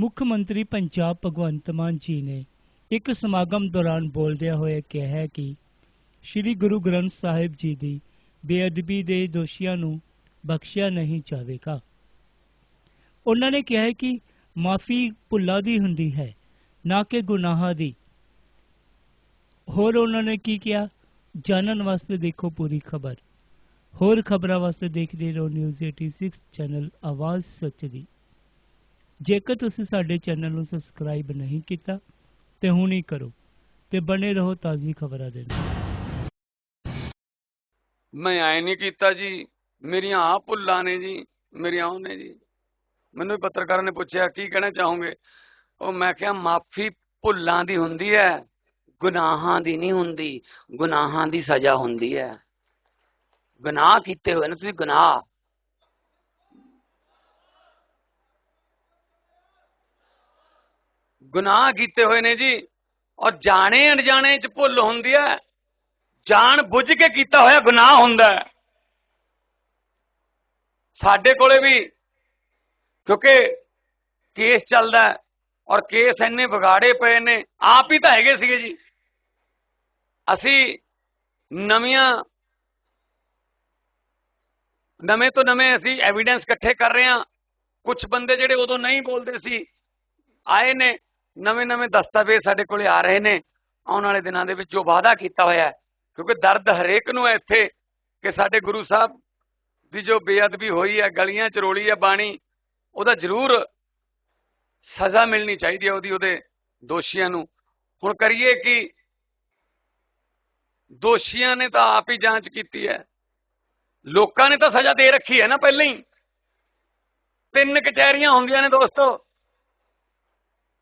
ਮੁੱਖ ਮੰਤਰੀ ਪੰਜਾਬ ਭਗਵੰਤ ਮਾਨ ਜੀ ਨੇ ਇੱਕ ਸਮਾਗਮ ਦੌਰਾਨ ਬੋਲਦਿਆਂ ਹੋਏ ਕਿਹਾ ਕਿ ਸ੍ਰੀ ਗੁਰੂ ਗ੍ਰੰਥ ਸਾਹਿਬ ਜੀ ਦੀ ਬੇਅਦਬੀ ਦੇ ਦੋਸ਼ੀਆਂ ਨੂੰ ਬਖਸ਼ਿਆ ਨਹੀਂ ਜਾਵੇਗਾ। ਉਹਨਾਂ ਨੇ ਕਿਹਾ ਕਿ ਮਾਫੀ ਭੁੱਲਾਂ ਦੀ ਹੁੰਦੀ ਹੈ, ਨਾ ਕਿ ਗੁਨਾਹਾਂ ਦੀ। ਹੋਰ ਉਹਨਾਂ ਨੇ ਕੀ ਕਿਹਾ? ਜਾਣਨ ਵਾਸਤੇ ਦੇਖੋ ਪੂਰੀ ਖਬਰ। ਹੋਰ ਖਬਰਾਂ ਵਾਸਤੇ ਦੇਖਦੇ ਰਹੋ ਨਿਊਜ਼ 86 ਚੈਨਲ ਆਵਾਜ਼ ਸੱਚ ਦੀ। ਜੇਕਰ ਤੁਸੀਂ ਸਾਡੇ ਚੈਨਲ ਨੂੰ ਸਬਸਕ੍ਰਾਈਬ ਨਹੀਂ ਕੀਤਾ, ਤੇ ਹੁਣ ਹੀ ਕਰੋ, ਤੇ ਬਣੇ ਰਹੋ ਤਾਜ਼ੀ ਖਬਰਾਂ ਦੇ ਨਾਲ। ਮੈਂ ਐ ਨਹੀਂ ਕੀਤਾ ਜੀ, ਮੇਰੀਆਂ ਆ ਭੁੱਲਾਂ ਨੇ ਜੀ, ਮੇਰੀਆਂ ਉਹ ਨੇ ਜੀ। ਮੈਨੂੰ ਪੱਤਰਕਾਰਾਂ ਨੇ ਪੁੱਛਿਆ, ਕੀ ਕਹਿਣਾ ਚਾਹੋਗੇ? ਉਹ ਮੈਂ ਕਿਹਾ, ਮਾਫੀ ਭੁੱਲਾਂ ਦੀ ਹੁੰਦੀ ਹੈ, ਗੁਨਾਹਾਂ ਦੀ ਨਹੀਂ ਹੁੰਦੀ, ਗੁਨਾਹਾਂ ਦੀ ਸਜ਼ਾ ਹੁੰਦੀ ਹੈ। ਗੁਨਾਹ ਕੀਤੇ ਹੋਏ ਨੇ, ਤੁਸੀਂ ਗੁਨਾਹ ਗੁਨਾਹ ਕੀਤੇ ਹੋਏ ਨੇ ਜੀ। ਔਰ ਜਾਣੇ ਅਣਜਾਣੇ ਚ ਭੁੱਲ ਹੁੰਦੀ ਹੈ ਜਾਣ ਬੁੱਝ ਕੇ ਕੀਤਾ ਹੋਇਆ ਗੁਨਾਹ ਹੁੰਦਾ ਹੈ ਸਾਡੇ ਕੋਲੇ ਵੀ, ਕਿਉਂਕਿ ਕੇਸ ਚੱਲਦਾ ਔਰ ਕੇਸ ਇੰਨੇ ਵਿਗਾੜੇ ਪਏ ਨੇ, ਆਪ ਹੀ ਤਾਂ ਹੈਗੇ ਸੀਗੇ ਜੀ। ਅਸੀਂ ਨਵੀਆਂ, ਨਵੇਂ ਤੋਂ ਨਵੇਂ ਅਸੀਂ ਐਵੀਡੈਂਸ ਇਕੱਠੇ ਕਰ ਰਹੇ ਹਾਂ। ਕੁਝ ਬੰਦੇ ਜਿਹੜੇ ਉਦੋਂ ਨਹੀਂ ਬੋਲਦੇ ਸੀ, ਆਏ ਨੇ। ਨਵੇਂ ਨਵੇਂ ਦਸਤਾਵੇਜ਼ ਸਾਡੇ ਕੋਲੇ ਆ ਰਹੇ ਨੇ। ਆਉਣ ਵਾਲੇ ਦਿਨਾਂ ਦੇ ਵਿੱਚ ਜੋ ਵਾਅਦਾ ਕੀਤਾ ਹੋਇਆ ਹੈ, ਕਿਉਂਕਿ ਦਰਦ ਹਰੇਕ ਨੂੰ ਹੈ ਇੱਥੇ ਕਿ ਸਾਡੇ ਗੁਰੂ ਸਾਹਿਬ ਦੀ ਜੋ ਬੇਅਦਬੀ ਹੋਈ ਹੈ, ਗਲੀਆਂ ਚ ਰੋਲੀ ਹੈ, ਬਾਣੀ, ਉਹਦਾ ਜ਼ਰੂਰ ਸਜ਼ਾ ਮਿਲਣੀ ਚਾਹੀਦੀ ਹੈ ਉਹਦੀ, ਉਹਦੇ ਦੋਸ਼ੀਆਂ ਨੂੰ। ਹੁਣ ਕਰੀਏ ਕਿ ਦੋਸ਼ੀਆਂ ਨੇ ਤਾਂ ਆਪ ਹੀ ਜਾਂਚ ਕੀਤੀ ਹੈ। ਲੋਕਾਂ ਨੇ ਤਾਂ ਸਜ਼ਾ ਦੇ ਰੱਖੀ ਹੈ ਨਾ ਪਹਿਲਾਂ ਹੀ। ਤਿੰਨ ਕਚਹਿਰੀਆਂ ਹੁੰਦੀਆਂ ਨੇ ਦੋਸਤੋ।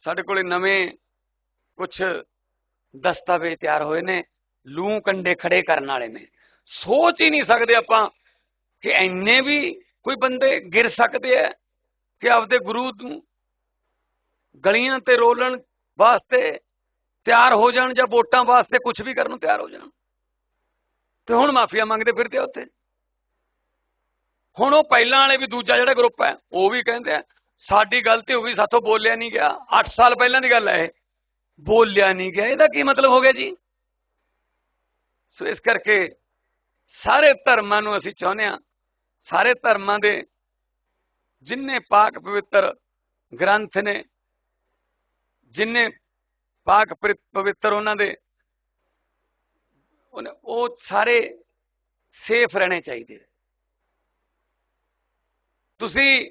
ਸਾਡੇ ਕੋਲੇ ਨਵੇਂ ਕੁਝ ਦਸਤਾਵੇਜ਼ ਤਿਆਰ ਹੋਏ ਨੇ, ਲੂ ਕੰਡੇ ਖੜੇ ਕਰਨ ਵਾਲੇ ਨੇ। ਸੋਚ ਹੀ ਨਹੀਂ ਸਕਦੇ ਆਪਾਂ ਕਿ ਐਨੇ ਵੀ ਕੋਈ ਬੰਦੇ ਗਿਰ ਸਕਦੇ ਆ ਕਿ ਆਪਦੇ ਗੁਰੂ ਨੂੰ ਗਲੀਆਂ ਤੇ ਰੋਲਣ ਵਾਸਤੇ ਤਿਆਰ ਹੋ ਜਾਣ ਜਾਂ ਵੋਟਾਂ ਵਾਸਤੇ ਕੁਝ ਵੀ ਕਰਨ ਨੂੰ ਤਿਆਰ ਹੋ ਜਾਣ। ਤੇ ਹੁਣ ਮਾਫੀਆ ਮੰਗਦੇ ਫਿਰਦੇ ਆ ਉੱਥੇ। ਹੁਣ ਉਹ ਪਹਿਲਾਂ ਵਾਲੇ ਵੀ ਦੂਜਾ ਜਿਹੜਾ ਗਰੁੱਪ ਹੈ, ਉਹ ਵੀ ਕਹਿੰਦੇ ਆ ਸਾਡੀ ਗਲਤੀ ਹੋ ਗਈ ਸਾਥੋਂ ਬੋਲਿਆ ਨਹੀਂ ਗਿਆ। 8 ਸਾਲ ਪਹਿਲਾਂ ਦੀ ਗੱਲ ਹੈ ਇਹ। ਬੋਲਿਆ ਨਹੀਂ ਗਿਆ। ਇਹਦਾ ਕੀ ਮਤਲਬ ਹੋ ਗਿਆ ਜੀ? ਸੋ ਇਸ ਕਰਕੇ ਸਾਰੇ ਧਰਮਾਂ ਨੂੰ ਅਸੀਂ ਚਾਹੁੰਦੇ ਹਾਂ, ਸਾਰੇ ਧਰਮਾਂ ਦੇ ਜਿੰਨੇ ਪਾਕ ਪਵਿੱਤਰ ਗ੍ਰੰਥ ਨੇ, ਜਿੰਨੇ ਪਾਕ ਪਵਿ- ਪਵਿੱਤਰ ਉਹਨਾਂ ਦੇ, ਉਹਨੇ- ਉਹ ਸਾਰੇ ਸੇਫ ਰਹਿਣੇ ਚਾਹੀਦੇ। ਤੁਸੀਂ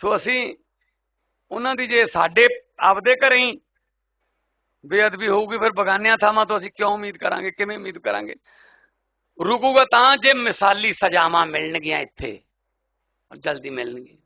ਸੋ ਅਸੀਂ ਉਹਨਾਂ ਦੀ ਜੇ ਸਾਡੇ ਆਪਦੇ ਘਰੇ ਹੀ ਬੇਅਦਬੀ ਹੋਊਗੀ, ਫਿਰ ਬਗਾਨਿਆਂ ਥਾਵਾਂ ਤੋਂ ਅਸੀਂ ਕਿਉਂ ਉਮੀਦ ਕਰਾਂਗੇ, ਕਿਵੇਂ ਉਮੀਦ ਕਰਾਂਗੇ? ਰੁਕੂਗਾ ਤਾਂ ਜੇ ਮਿਸਾਲੀ ਸਜ਼ਾਵਾਂ ਮਿਲਣਗੀਆਂ ਇੱਥੇ ਔਰ ਜਲਦੀ ਮਿਲਣਗੀਆਂ।